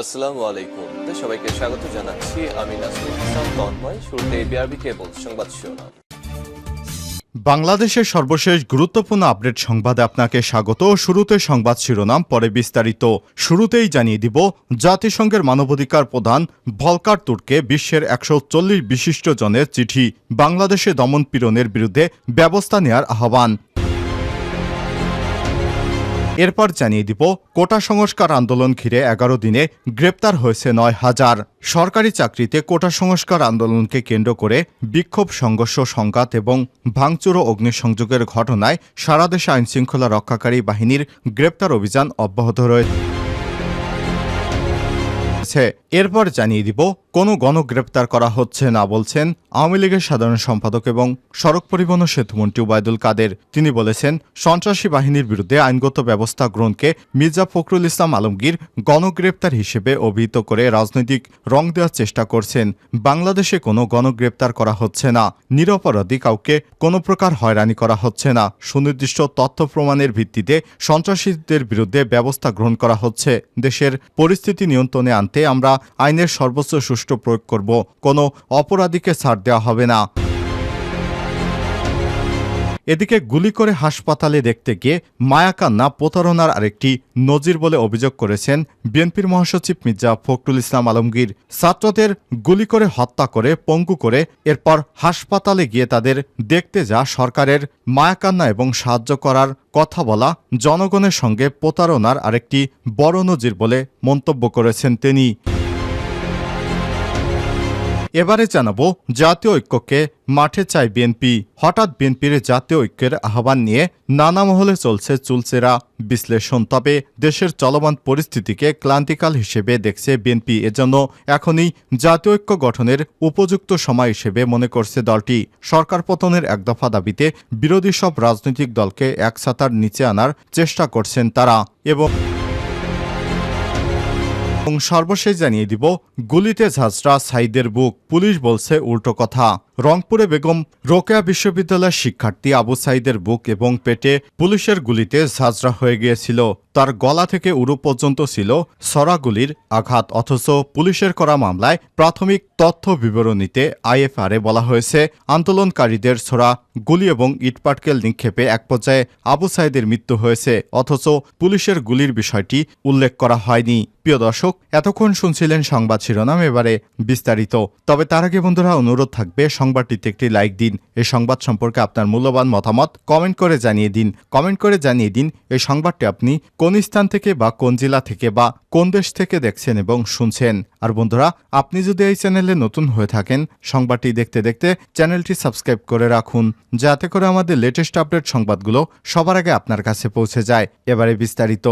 আসসালামু আলাইকুম। সবাইকে স্বাগত জানাচ্ছি। আমি তন্ময়। শুরুতে বিআরবি কেবল সংবাদ শিরোনাম। বাংলাদেশের সর্বশেষ গুরুত্বপূর্ণ আপডেট সংবাদে আপনাকে স্বাগত। শুরুতে সংবাদ শিরোনাম, পরে বিস্তারিত। শুরুতেই জানিয়ে দিব, জাতিসংঘের মানবাধিকার প্রধান ভলকার তুর্কে বিশ্বের একশো চল্লিশ বিশিষ্ট জনের চিঠি বাংলাদেশে দমন পীড়নের বিরুদ্ধে ব্যবস্থা নেয়ার আহ্বান। এরপর জানিয়ে দিব, কোটা সংস্কার আন্দোলন ঘিরে এগারো দিনে গ্রেপ্তার হয়েছে নয় হাজার। সরকারি চাকরিতে কোটা সংস্কার আন্দোলনকে কেন্দ্র করে বিক্ষোভ, সংঘর্ষ, সংঘাত এবং ভাঙচুর ও অগ্নিসংযোগের ঘটনায় সারা দেশে আইনশৃঙ্খলা রক্ষাকারী বাহিনীর গ্রেপ্তার অভিযান অব্যাহত রয়েছে এরপর জানিয়ে দিব কোনো গণগ্রেপ্তার করা হচ্ছে না বলছেন আওয়ামী লীগের সাধারণ সম্পাদক এবং সড়ক পরিবহন সেতুমন্ত্রী ওবায়দুল কাদের। তিনি বলেছেন, সন্ত্রাসী বাহিনীর বিরুদ্ধে আইনগত ব্যবস্থা গ্রহণকে মির্জা ফখরুল ইসলাম আলমগীর গণগ্রেপ্তার হিসেবে অভিহিত করে রাজনৈতিক রং দেওয়ার চেষ্টা করছেন। বাংলাদেশে কোনো গণগ্রেপ্তার করা হচ্ছে না। নিরপরাধী কাউকে কোনো প্রকার হয়রানি করা হচ্ছে না। সুনির্দিষ্ট তথ্য প্রমাণের ভিত্তিতে সন্ত্রাসীদের বিরুদ্ধে ব্যবস্থা গ্রহণ করা হচ্ছে। দেশের পরিস্থিতি নিয়ন্ত্রণে আনতে আমরা আইনের সর্বোচ্চ সুষ্ঠু প্রয়োগ করব। কোনো অপরাধীকে ছাড় দেওয়া হবে না। এদিকে গুলি করে হাসপাতালে দেখতে গিয়ে মায়াকান্না প্রতারণার আরেকটি নজির বলে অভিযোগ করেছেন বিএনপির মহাসচিব মির্জা ফখরুল ইসলাম আলমগীর। ছাত্রদের গুলি করে হত্যা করে, পঙ্গু করে, এরপর হাসপাতালে গিয়ে তাদের দেখতে যা সরকারের মায়াকান্না এবং সাহায্য করার কথা বলা জনগণের সঙ্গে প্রতারণার আরেকটি বড় নজির বলে মন্তব্য করেছেন তিনি। এবারে জানাব, জাতীয় ঐক্যকে মাঠে চায় বিএনপি। হঠাৎ বিএনপির জাতীয় ঐক্যের আহ্বান নিয়ে নানা মহলে চলছে চুলচেরা বিশ্লেষণ। তবে দেশের চলমান পরিস্থিতিকে ক্লান্তিকাল হিসেবে দেখছে বিএনপি। এজন্য এখনই জাতীয় ঐক্য গঠনের উপযুক্ত সময় হিসেবে মনে করছে দলটি। সরকার পতনের এক দফা দাবিতে বিরোধী সব রাজনৈতিক দলকে এক ছাতার নিচে আনার চেষ্টা করছেন তারা এবং এবং সর্বশেষ জানিয়ে দিব গুলিতে ঝাঁঝরা সাইদের বুক। পুলিশ বলছে উল্টো কথা। রংপুরে বেগম রোকেয়া বিশ্ববিদ্যালয়ের শিক্ষার্থী আবু সাইদের বুক এবং পেটে পুলিশের গুলিতে ঝাঁঝরা হয়ে গিয়েছিল। তার গলা থেকে উরু পর্যন্ত ছিল সরাগুলির আঘাত, অথচ পুলিশের করা মামলায় প্রাথমিক তথ্য বিবরণীতে আইএফআরে বলা হয়েছে, আন্দোলনকারীদের ছোড়া গুলি এবং ইটপাটকেল নিক্ষেপে এক পর্যায়ে আবু সাইদের মৃত্যু হয়েছে, অথচ পুলিশের গুলির বিষয়টি উল্লেখ করা হয়নি। প্রিয় দর্শক, এতক্ষণ শুনছিলেন সংবাদ শিরোনাম, এবারে বিস্তারিত। তবে তার আগে বন্ধুরা, অনুরোধ থাকবে সংবাদটিতে একটি লাইক দিন। এই সংবাদ সম্পর্কে আপনার মূল্যবান মতামত কমেন্ট করে জানিয়ে দিন। কমেন্ট করে জানিয়ে দিন এই সংবাদটি আপনি কোন স্থান থেকে বা কোন জেলা থেকে বা কোন দেশ থেকে দেখছেন এবং শুনছেন। আর বন্ধুরা, আপনি যদি এই চ্যানেলে নতুন হয়ে থাকেন, সংবাদটি দেখতে দেখতে চ্যানেলটি সাবস্ক্রাইব করে রাখুন, যাতে করে আমাদের লেটেস্ট আপডেট সংবাদগুলো সবার আগে আপনার কাছে পৌঁছে যায়। এবারে বিস্তারিত।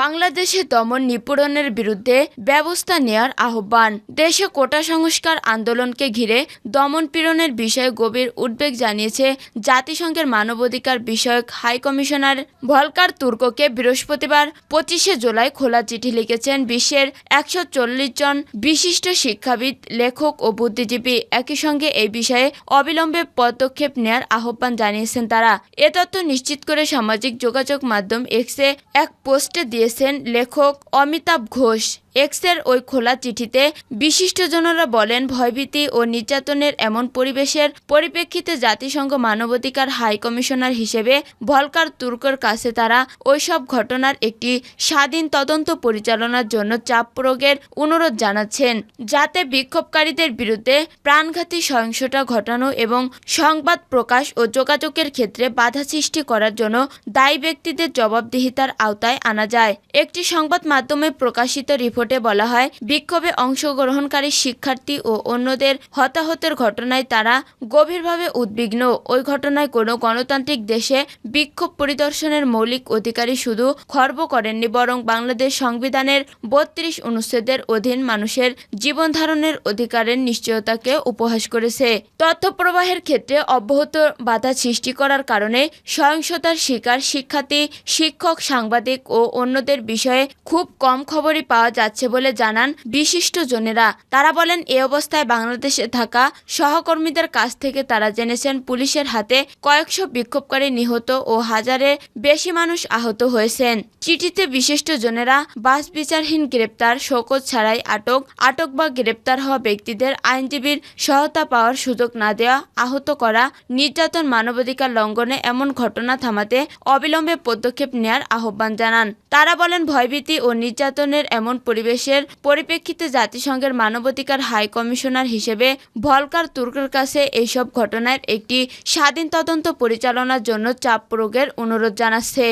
বাংলাদেশে দমন নিপীড়নের বিরুদ্ধে ব্যবস্থা নেয়ার আহ্বান। দেশে কোটা সংস্কার আন্দোলনকে ঘিরে দমন পীড়নের বিষয়ে গভীর উদ্বেগ জানিয়েছে জাতিসংঘের মানবাধিকার বিষয়ক হাই কমিশনার ভলকার তুর্ককে বৃহস্পতিবার পঁচিশে জুলাই খোলা চিঠি লিখেছেন বিশ্বের একশো চল্লিশ জন বিশিষ্ট শিক্ষাবিদ, লেখক ও বুদ্ধিজীবী একই সঙ্গে এই বিষয়ে অবিলম্বে পদক্ষেপ নেয়ার আহ্বান জানিয়েছেন তারা। এ তথ্য নিশ্চিত করে সামাজিক যোগাযোগ মাধ্যম এক্সে এক পোস্টে দিয়েছেন লেখক অমিতাভ ঘোষ। এক্সের ওই খোলা চিঠিতে বিশিষ্টজনরা বলেন, ভয়ভীতি ও নির্যাতনের এমন পরিবেশের পরিপ্রেক্ষিতে জাতিসংঘ মানবাধিকার হাই কমিশনার হিসেবে ভলকার তুর্কর কাছে তারা ওইসব ঘটনার একটি স্বাধীন তদন্ত পরিচালনার জন্য চাপ প্রয়োগের অনুরোধ জানাচ্ছেন। যাতে বিক্ষোভকারীদের বিরুদ্ধে প্রাণঘাতী সহিংসতা ঘটানো এবং সংবাদ প্রকাশ ও যোগাযোগের ক্ষেত্রে বাধা সৃষ্টি করার জন্য দায়ী ব্যক্তিদের জবাবদিহিতার আওতায় আনা যায়। একটি সংবাদ মাধ্যমে প্রকাশিত রিপোর্টে বলা হয়, বিক্ষোভে অংশগ্রহণকারী শিক্ষার্থী ও অন্যদের হতাহতের ঘটনায় তারা গভীরভাবে উদ্বিগ্ন। ওই ঘটনায় কোনো গণতান্ত্রিক দেশে বিক্ষোভ পরিদর্শনের মৌলিক অধিকারী শুধু খর্ব করেননি, বরং বাংলাদেশ সংবিধানের বত্রিশ অনুচ্ছেদের অধীন মানুষের জীবন ধারণের অধিকারের নিশ্চয়তাকে উপহাস করেছে। তথ্য প্রবাহের ক্ষেত্রে অব্যাহত বাধা সৃষ্টি করার কারণে সহিংসতার শিকার শিক্ষার্থী, শিক্ষক, সাংবাদিক ও অন্যদের বিষয়ে খুব কম খবরই পাওয়া যাচ্ছে। যাচ্ছে বলে জানান বিশিষ্টজনেরা তারা বলেন, এ অবস্থায় বাংলাদেশে থাকা সহকর্মীদের কাছ থেকে তারা জেনেছেন পুলিশের হাতে কয়েকশো বিক্ষোভকারী নিহত ও হাজারে বেশি মানুষ আহত হয়েছেন। চিঠিতে বিশিষ্ট জনেরা, বাস বিচারহীন গ্রেপ্তার, শোকজ ছাড়াই আটক আটক বা গ্রেপ্তার হওয়া ব্যক্তিদের আইনজীবীর সহায়তা পাওয়ার সুযোগ না দেওয়া, আহত করা, নির্যাতন মানবাধিকার লঙ্ঘনে এমন ঘটনা থামাতে অবিলম্বে পদক্ষেপ নেয়ার আহ্বান জানান। তারা বলেন, ভয়ভীতি ও নির্যাতনের এমন পরিবেশের পরিপ্রেক্ষিতে জাতিসংঘের মানবাধিকার হাই কমিশনার হিসেবে ভলকার তুর্কের কাছে এইসব ঘটনার একটি স্বাধীন তদন্ত পরিচালনার জন্য চাপ প্রয়োগের অনুরোধ জানাচ্ছে।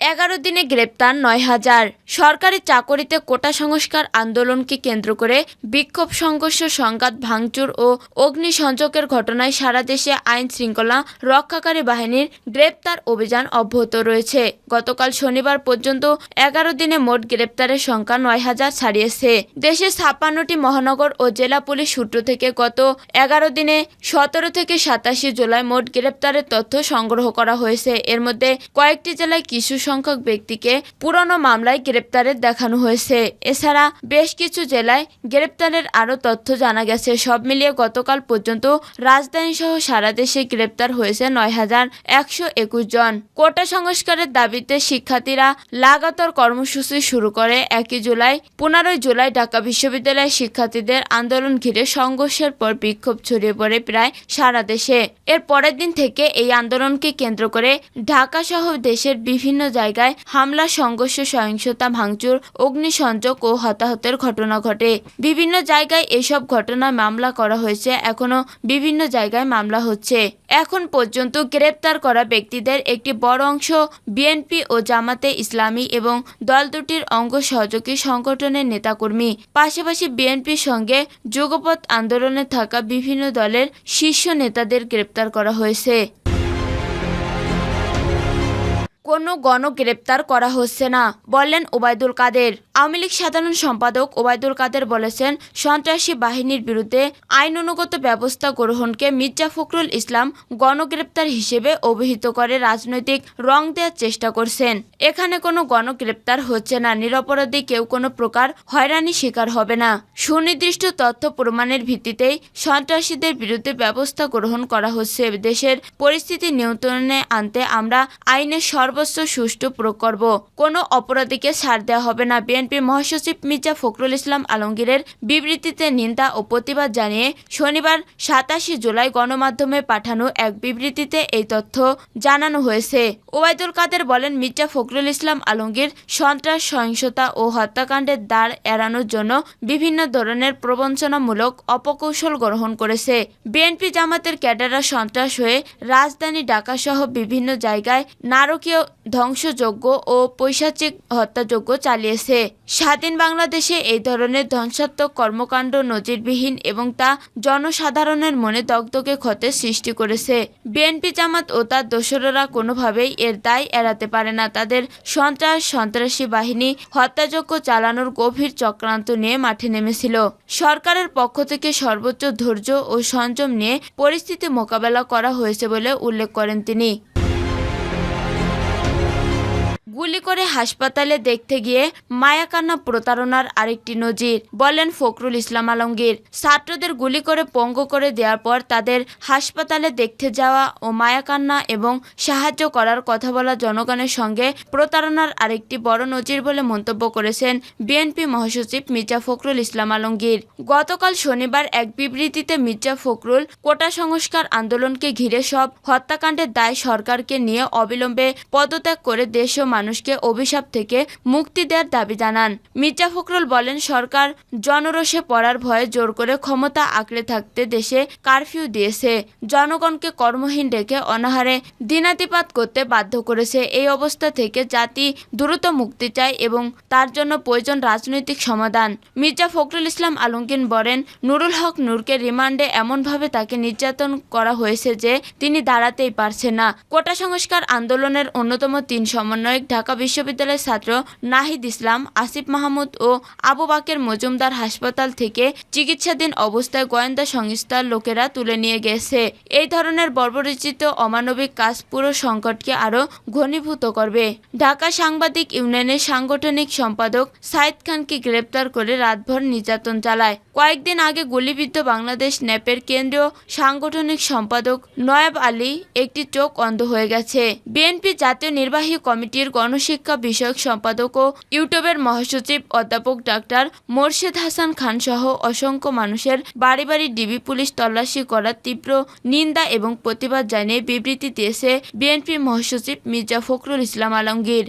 এগারো দিনে গ্রেপ্তার নয় হাজার। সরকারি চাকরিতে কোটা সংস্কার আন্দোলনকে কেন্দ্র করে বিক্ষোভ, সংঘর্ষ, সংঘাত, ভাঙচুর ও অগ্নিসংযোগের ঘটনায় সারা দেশে আইন শৃঙ্খলা রক্ষাকারী বাহিনীর গ্রেপ্তার অভিযান অব্যাহত রয়েছে। গতকাল শনিবার পর্যন্ত এগারো দিনে মোট গ্রেপ্তারের সংখ্যা নয় হাজার ছাড়িয়েছে। দেশে ছাপ্পান্নটি মহানগর ও জেলা পুলিশ সূত্র থেকে গত এগারো দিনে সতেরো থেকে সাতাশি জুলাই মোট গ্রেপ্তারের তথ্য সংগ্রহ করা হয়েছে। এর মধ্যে কয়েকটি জেলায় কিছু সংখ্যক ব্যক্তিকে পুরনো মামলায় গ্রেপ্তারের দেখানো হয়েছে। এছাড়া বেশ কিছু জেলায় গ্রেপ্তারের আরও তথ্য জানা গেছে। সব মিলিয়ে গতকাল পর্যন্ত রাজধানী সহ সারা দেশে গ্রেপ্তার হয়েছে নয় হাজার একশো একুশ জন। কোটা সংস্কারের দাবিতে শিক্ষার্থীরা লাগাতার কর্মসূচি শুরু করে। একই জুলাই, পনেরোই জুলাই ঢাকা বিশ্ববিদ্যালয়ের শিক্ষার্থীদের আন্দোলন ঘিরে সংঘর্ষের পর বিক্ষোভ ছড়িয়ে পড়ে প্রায় সারা দেশে। এর পরের দিন থেকে এই আন্দোলনকে কেন্দ্র করে ঢাকা সহ দেশের বিভিন্ন জায়গায় হামলা, সংঘর্ষ, সহিংসতা, ভাঙচুর, অগ্নিসংযোগ ও হতাহতের ঘটনা ঘটে। বিভিন্ন জায়গায় এসব ঘটনায় মামলা করা হয়েছে। এখনও বিভিন্ন জায়গায় মামলা হচ্ছে। এখন পর্যন্ত গ্রেপ্তার করা ব্যক্তিদের একটি বড় অংশ বিএনপি ও জামাতে ইসলামী এবং দল দুটির অঙ্গ সহযোগী সংগঠনের নেতাকর্মী। পাশাপাশি বিএনপির সঙ্গে যুগপৎ আন্দোলনে থাকা বিভিন্ন দলের শীর্ষ নেতাদের গ্রেপ্তার করা হয়েছে। কোনো গণগ্রেপ্তার করা হচ্ছে না, বললেন ওবায়দুল কাদের। আওয়ামী লীগ সাধারণ সম্পাদক ওবায়দুল কাদের বলেছেন, সন্ত্রাসী বাহিনীর বিরুদ্ধে আইন অনুগত ব্যবস্থা গ্রহণকে মির্জা ফখরুল ইসলাম গণগ্রেপ্তার হিসেবে অভিহিত করে রাজনৈতিক রং দেওয়ার চেষ্টা করছেন। এখানে কোনো গণগ্রেপ্তার হচ্ছে না। নিরপরাধী কেউ কোনো প্রকার হয়রানি শিকার হবে না। সুনির্দিষ্ট তথ্য প্রমাণের ভিত্তিতেই সন্ত্রাসীদের বিরুদ্ধে ব্যবস্থা গ্রহণ করা হচ্ছে। দেশের পরিস্থিতি নিয়ন্ত্রণে আনতে আমরা আইনের সর্বোচ্চ সুষ্ঠু প্রয়োগ করব। কোনো অপরাধীকে ছাড় দেওয়া হবে না। বিএনপির মহাসচিব মির্জা ফখরুল ইসলাম আলমগীরের বিবৃতিতে নিন্দা ও প্রতিবাদ জানিয়ে শনিবার সাতাশে জুলাই গণমাধ্যমে পাঠানো এক বিবৃতিতে এই তথ্য জানানো হয়েছে। ওবায়দুল কাদের বলেন, মির্জা ফখরুল ইসলাম আলমগীর সন্ত্রাস, সহিংসতা ও হত্যাকাণ্ডের দ্বার এড়ানোর জন্য বিভিন্ন ধরনের প্রবঞ্চনামূলক অপকৌশল গ্রহণ করেছে। বিএনপি জামাতের ক্যাডাররা সন্ত্রাস হয়ে রাজধানী ঢাকাসহ বিভিন্ন জায়গায় নারকীয় ধ্বংসযজ্ঞ ও পৈশাচিক হত্যাযজ্ঞ চালিয়েছে। স্বাধীন বাংলাদেশে এই ধরনের ধ্বংসাত্মক কর্মকাণ্ড নজিরবিহীন এবং তা জনসাধারণের মনে দগদগে ক্ষতের সৃষ্টি করেছে। বিএনপি জামাত ও তার দোসররা কোনোভাবেই এর দায় এড়াতে পারে না। তাদের সন্ত্রাস, সন্ত্রাসী বাহিনী হত্যাযজ্ঞ চালানোর গভীর চক্রান্ত নিয়ে মাঠে নেমেছিল। সরকারের পক্ষ থেকে সর্বোচ্চ ধৈর্য ও সংযম নিয়ে পরিস্থিতি মোকাবেলা করা হয়েছে বলে উল্লেখ করেন তিনি। গুলি করে হাসপাতালে দেখতে গিয়ে মায়াকান্না প্রতারণার আরেকটি নজির, বলেন ফখরুল ইসলাম আলমগীর। ছাত্রদের গুলি করে পঙ্গু করে দেওয়ার পর তাদের হাসপাতালে দেখতে যাওয়া ও মায়াকান্না এবং সাহায্য করার কথা বলা জনগণের সঙ্গে প্রতারণার আরেকটি বড় নজির বলে মন্তব্য করেছেন বিএনপি মহাসচিব মির্জা ফখরুল ইসলাম আলমগীর। গতকাল শনিবার এক বিবৃতিতে মির্জা ফখরুল কোটা সংস্কার আন্দোলনকে ঘিরে সব হত্যাকাণ্ডের দায় সরকারকে নিয়ে অবিলম্বে পদত্যাগ করে দেশ ও মানুষকে অভিশাপ থেকে মুক্তি দেওয়ার দাবি জানান। মির্জা ফখরুল বলেন, সরকার জনরোষে পড়ার ভয়ে জোর করে ক্ষমতা আঁকড়ে থাকতে দেশে কারফিউ দিয়েছে। জনগণকে কর্মহীন রেখে অনাহারে দিনাতিপাত করতে বাধ্য করেছে। এই অবস্থা থেকে জাতি দ্রুত মুক্তি চায় এবং তার জন্য প্রয়োজন রাজনৈতিক সমাধান। মির্জা ফখরুল ইসলাম আলমগীর বলেন, নুরুল হক নূরকে রিমান্ডে এমনভাবে তাকে নির্যাতন করা হয়েছে যে তিনি দাঁড়াতেই পারছেন না। কোটা সংস্কার আন্দোলনের অন্যতম তিন সমন্বয়ক ঢাকা বিশ্ববিদ্যালয়ের ছাত্র নাহিদ ইসলাম, আসিফ মাহমুদ ও আবু বাকের মজুমদার হাসপাতাল থেকে চিকিৎসাধীন অবস্থায় গোয়েন্দা সংস্থার লোকেরা তুলে নিয়ে গেছে। এই ধরনের বর্বরচিত অমানবিক কাজ পুরো সংকটকে আরও ঘনীভূত করবে। ঢাকা সাংবাদিক ইউনিয়নের সাংগঠনিক সম্পাদক সাইদ খানকে গ্রেপ্তার করে রাতভর নির্যাতন চালায়। কয়েকদিন আগে গুলিবিদ্ধ বাংলাদেশ ন্যাপের কেন্দ্রীয় সাংগঠনিক সম্পাদক নয়াব আলী একটি চোখ অন্ধ হয়ে গেছে। বিএনপি জাতীয় নির্বাহী কমিটির গণশিক্ষা বিষয়ক সম্পাদক ও ইউটিউবের মহাসচিব অধ্যাপক ডাক্তার মোর্শেদ হাসান খান সহ অসংখ্য মানুষের বাড়ি বাড়ি ডিবি পুলিশ তল্লাশি করার তীব্র নিন্দা এবং প্রতিবাদ জানিয়ে বিবৃতি দিয়েছে বিএনপি মহাসচিব মির্জা ফখরুল ইসলাম আলমগীর।